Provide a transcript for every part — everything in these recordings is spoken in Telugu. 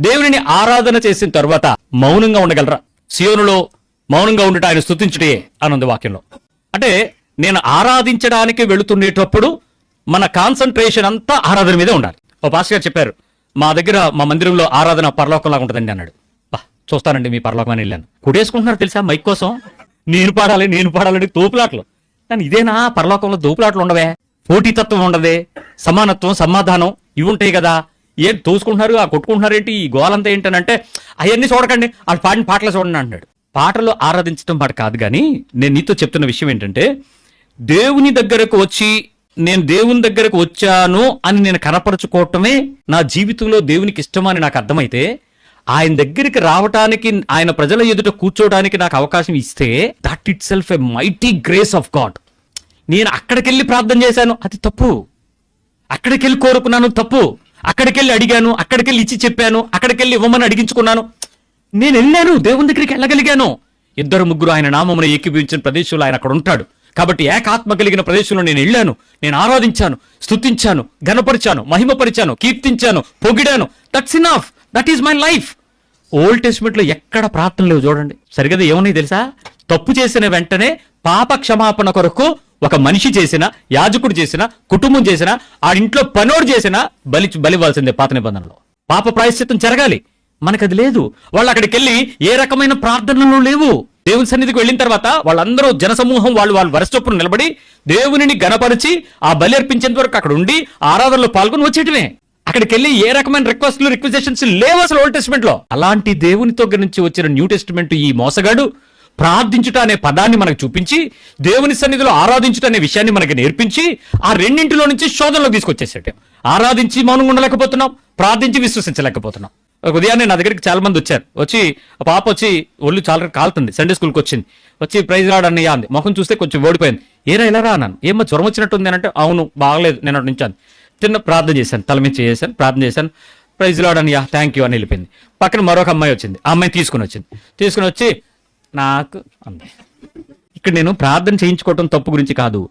దేవునిని ఆరాధన చేసిన తర్వాత మౌనంగా ఉండగలరా? సియోనులో మౌనంగా ఉండట ఆయన స్థుతించుటే ఆనంద వాక్యంలో. అంటే నేను ఆరాధించడానికి వెళుతుండేటప్పుడు మన కాన్సన్ట్రేషన్ అంతా ఆరాధన మీదే ఉండాలి. ఓ పాస్ గారు చెప్పారు మా దగ్గర మా మందిరంలో ఆరాధన పరలోకంలాగా ఉంటుందండి అన్నాడు. చూస్తానండి మీ పరలోకం అని వెళ్ళాను. కుడేసుకుంటున్నారు తెలుసా మైక్ కోసం? నేను పాడాలి నేను పాడాలని తోపులాట్లు. కానీ ఇదేనా? పరలోకంలో దోపులాట్లు ఉండవే. పోటీతత్వం ఉండదే. సమానత్వం సమాధానం ఇవి ఉంటాయి కదా. ఏం తోసుకుంటున్నారు? ఆ కొట్టుకుంటున్నారు ఏంటి? ఈ గోలంతా ఏంటనంటే అవన్నీ చూడకండి వాళ్ళు పాడిన పాటలు చూడండి అంటాడు పాటలు ఆరాధించడం మాట కాదు కానీ నేను నీతో చెప్తున్న విషయం ఏంటంటే దేవుని దగ్గరకు వచ్చి నేను దేవుని దగ్గరకు వచ్చాను అని నేను కనపరుచుకోవటమే నా జీవితంలో దేవునికి ఇష్టమని నాకు అర్థమైతే ఆయన దగ్గరికి రావటానికి ఆయన ప్రజల ఎదుట కూర్చోవడానికి నాకు అవకాశం ఇస్తే that it self a mighty grace of God నేను అక్కడికెళ్ళి ప్రార్థన చేశాను అది తప్పు. అక్కడికెళ్ళి కోరుకున్నాను తప్పు. అక్కడికెళ్ళి అడిగాను అక్కడికెళ్ళి ఇచ్చి చెప్పాను అక్కడికెళ్ళి ఇవ్వమని అడిగించుకున్నాను. నేను వెళ్ళాను దేవుని దగ్గరికి వెళ్ళగలిగాను. ఇద్దరు ముగ్గురు ఆయన నామమును ఏకీభవించిన ప్రదేశంలో ఆయన అక్కడ ఉంటాడు. కాబట్టి ఏకాత్మ కలిగిన ప్రదేశంలో నేను వెళ్ళాను. నేను ఆరాధించాను స్థుతించాను ఘనపరిచాను మహిమపరిచాను కీర్తించాను పొగిడాను. That's in of that is my life old టెస్ట్మెంట్లో ఎక్కడ ప్రార్థన లేవు చూడండి. సరిగదా ఏమన్నాయి తెలుసా? తప్పు చేసిన వెంటనే పాప క్షమాపణ కొరకు ఒక మనిషి చేసిన యాజకుడు చేసిన కుటుంబం చేసిన ఆ ఇంట్లో పనోడు చేసిన బలి బలివ్వాల్సిందే పాత నిబంధనలో. పాప ప్రాయశ్చిత్తం జరగాలి. మనకు అది లేదు. వాళ్ళు అక్కడికి వెళ్ళి ఏ రకమైన ప్రార్థనలు లేవు. దేవుని సన్నిధికి వెళ్ళిన తర్వాత వాళ్ళందరూ జనసమూహం వాళ్ళు వాళ్ళు వరసొప్పున నిలబడి దేవునిని గణపరిచి ఆ బలి అర్పించేంత వరకు అక్కడ ఉండి ఆరాధనలో పాల్గొని వచ్చేయటమే. అక్కడికి వెళ్ళి ఏ రకమైన రిక్వెస్ట్లు రిక్వెజేషన్స్ లేవు అసలు ఓల్డ్ టెస్ట్మెంట్లో. అలాంటి దేవునితో నుంచి వచ్చిన న్యూ టెస్ట్మెంట్ ఈ మోసగాడు ప్రార్థించుట అనే పదాన్ని మనకు చూపించి దేవుని సన్నిధిలో ఆరాధించుట అనే విషయాన్ని మనకి నేర్పించి ఆ రెండింటిలో నుంచి శోధనలో తీసుకొచ్చేసాడు. ఆరాధించి మౌనంగా ఉండలేకపోతున్నాం ప్రార్థించి విశ్వసించలేకపోతున్నాం. ఒక ఉదయాన్నే నా దగ్గరికి చాలా మంది వచ్చారు. వచ్చి పాప వచ్చి ఒళ్ళు చాలా కాలుతుంది సండే స్కూల్కి వచ్చింది. వచ్చి ప్రైజ్ రాడని అంది. మొహం చూస్తే కొంచెం ఓడిపోయింది. ఏరా ఇలా రా అన్నాను. ఏమో జ్వరం వచ్చినట్టుంది అని అంటే అవును బాగలేదు నేను అటు నుంచి అంది. తిన్న ప్రార్థన చేశాను తల మీద చేశాను ప్రార్థన చేశాను. ప్రైజ్ లాడన్నయ్య థ్యాంక్ యూ అని వెళ్ళిపోయింది. పక్కన మరొక అమ్మాయి వచ్చింది. ఆ అమ్మాయి తీసుకుని వచ్చింది. తీసుకుని వచ్చి నాకు అంది. ఇక్కడ నేను ప్రార్థన చేయించుకోవటం తప్పు గురించి కాదు.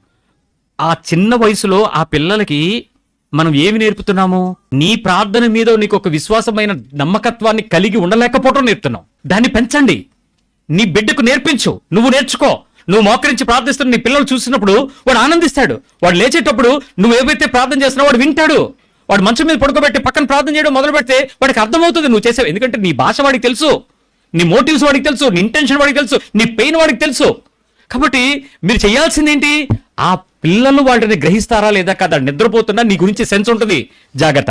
ఆ చిన్న వయసులో ఆ పిల్లలకి మనం ఏమి నేర్పుతున్నాము? నీ ప్రార్థన మీద నీకు ఒక విశ్వాసమైన నమ్మకత్వాన్ని కలిగి ఉండలేకపోవటం నేర్పుతున్నావు దాన్ని పెంచండి. నీ బిడ్డకు నేర్పించు. నువ్వు నేర్చుకో. నువ్వు మోకరించి ప్రార్థిస్తున్న నీ పిల్లలు చూసినప్పుడు వాడు ఆనందిస్తాడు. వాడు లేచేటప్పుడు నువ్వు ఏవైతే ప్రార్థన చేస్తున్నావు వాడు వింటాడు. వాడు మంచం మీద పడుకోబెట్టి పక్కన ప్రార్థన చేయడం మొదలు పెడితే వాడికి అర్థమవుతుంది నువ్వు చేసావు. ఎందుకంటే నీ భాష వాడికి తెలుసు. నీ మోటివ్స్ వాడికి తెలుసు నీ ఇంటెన్షన్ వాడికి తెలుసు నీ పెయిన్ వాడికి తెలుసు. కాబట్టి మీరు చేయాల్సింది ఏంటి ఆ పిల్లలు వాటిని గ్రహిస్తారా లేదా కదా? నిద్రపోతున్నా నీ గురించి సెన్స్ ఉంటుంది. జాగ్రత్త.